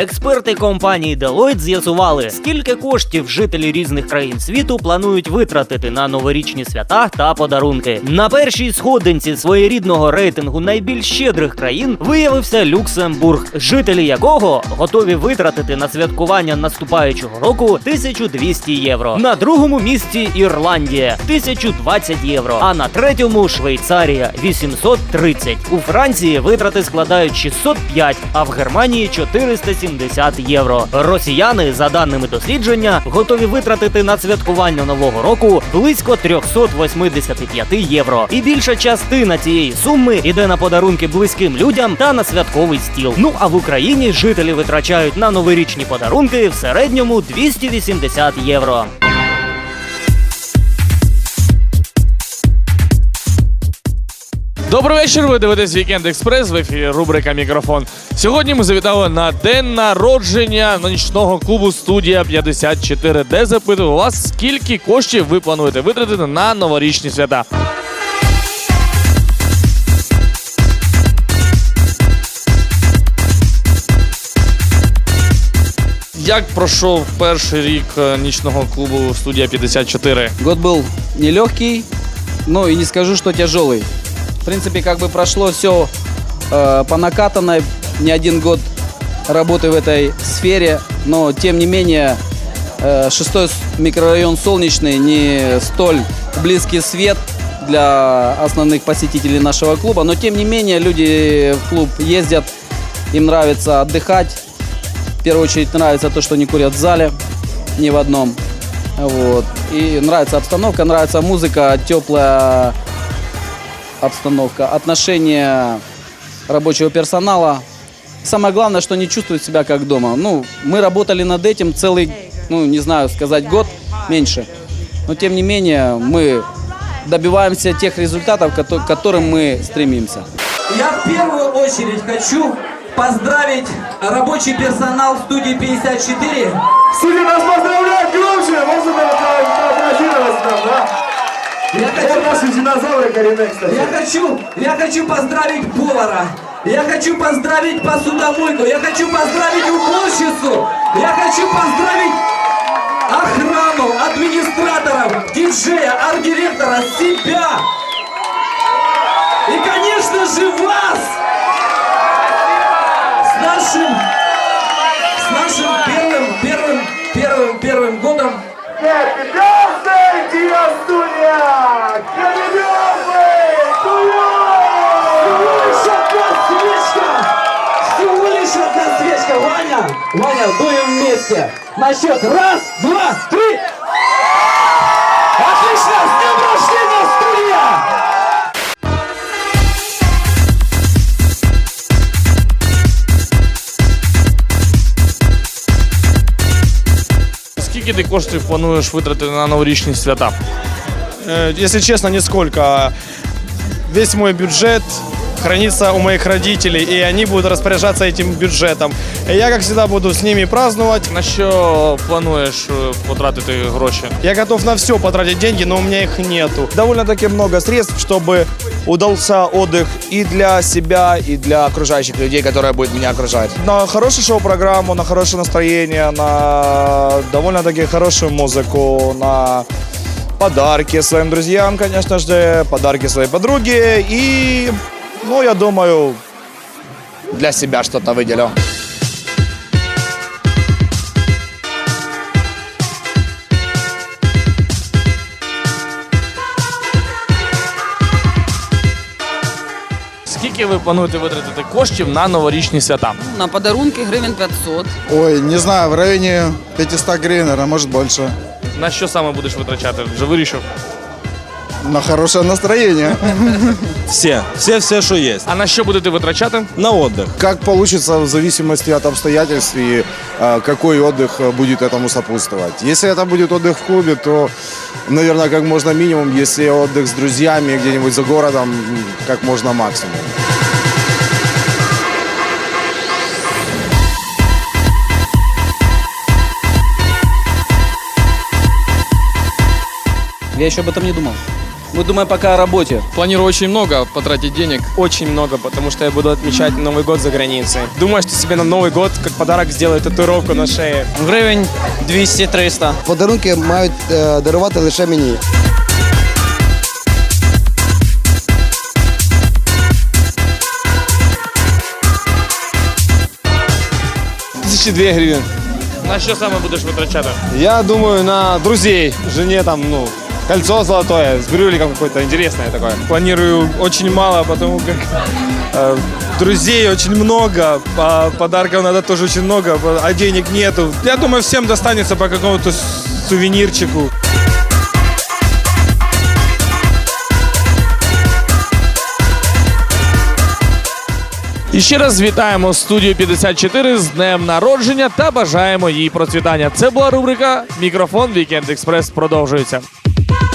Експерти компанії Deloitte з'ясували, скільки коштів жителі різних країн світу планують витратити на новорічні свята та подарунки. На першій сходинці своєрідного рейтингу найбільш щедрих країн виявився Люксембург, жителі якого готові витратити на святкування наступаючого року 1200 євро. На другому місці Ірландія 1020 євро. А на третьому Швейцарія 830. У Франції витрати складають 605, а в Германії 470 євро. Росіяни, за даними дослідження, готові витратити на святкування нового року близько 385 євро. І більша частина цієї суми йде на подарунки близьким людям та на святковий стіл. Ну а в Україні жителі витрачають на новорічні подарунки в середньому 280 євро. Добрий вечір. Ви дивитесь Вікенд Експрес в ефірі рубрика Мікрофон. Сьогодні ми завітали на день народження нічного клубу Студія 54, де запитували вас, скільки коштів ви плануєте витратити на новорічні свята. Як пройшов перший рік е, нічного клубу Студія 54? Год был нелегкий, но и не скажу, что тяжелый. В принципе, как бы прошло все по накатанной, не один год работы в этой сфере, но тем не менее э, шестой микрорайон Солнечный не столь близкий свет для основных посетителей нашего клуба, но тем не менее люди в клуб ездят, им нравится отдыхать, в первую очередь нравится то, что не курят в зале, ни в одном. Вот. И нравится обстановка, нравится музыка, теплая обстановка, отношение рабочего персонала. Самое главное, что не чувствуют себя как дома. Ну, мы работали над этим целый, ну, не знаю, сказать год, меньше. Но, тем не менее, мы добиваемся тех результатов, к которым мы стремимся. Я в первую очередь хочу поздравить рабочий персонал студии 54 Судьи нас поздравляют громче! Можно поаплодировать нам, да? Я хочу, наши динозавры коренные, кстати. я хочу, я хочу поздравить повара. Я хочу поздравить посудомойку. Я хочу поздравить уборщицу. Я хочу поздравить охрану, администраторов, диджея, арт-директора, себя. И, конечно же, вас с нашим, с нашим первым, первым, первым, первым годом Happy Happy birthday to you! лишь одна свечка! Всего лишь одна свечка! Ваня! Ваня, дуем вместе! На счет раз, два, три! Скільки ти коштів плануєш витратити на новорічні свята? Э, Если честно, нисколько. Весь мой бюджет хранится у моих родителей, и они будут распоряжаться этим бюджетом. И я, как всегда, буду с ними праздновать. На що плануєш е, потратити гроші? Я готов на все потратить деньги, но у меня их нету. Довольно-таки много средств, чтобы удался отдых и для себя, и для окружающих людей, которые будут меня окружать. На хорошую шоу-программу, на хорошее настроение, на довольно-таки хорошую музыку, на подарки своим друзьям, конечно же, подарки своей подруге и, ну, я думаю, для себя что-то выделю. Скільки ви плануєте витратити коштів на новорічні свята? На подарунки гривен 500. Ой, не знаю, в районе 500 гривен, наверное, может больше. На що саме будеш витрачати? Вже вирішив. На хорошее настроение. Все, все, все, что есть. А на що будете витрачати? На отдых. Как получится в зависимости от обстоятельств и э, какой отдых э, будет этому сопутствовать. Если это будет отдых в клубе, то, наверное, как можно минимум. Если отдых с друзьями где-нибудь за городом, как можно максимум. Я еще об этом не думал. Мы думаем пока о работе. Планирую очень много потратить денег. Очень много, потому что я буду отмечать Новый год за границей. Думаю, что себе на Новый год как подарок сделаю татуировку на шее. Гривень 200-300. Подарунки мають е, дарувати лише мені. Тысячи две гривен. На що саме будеш витрачати? Я думаю, на друзей. Жене там, ну, кольцо золотое с брюликом какое-то интересное такое. Планирую очень мало, потому как э, друзей очень много, а подарков надо тоже очень много, а денег нету. Я думаю, всем достанется по какому-то сувенирчику. І ще раз вітаємо студію 54 з днем народження та бажаємо їй процвітання. Це була рубрика Мікрофон Вікенд Експрес продовжується. Bye.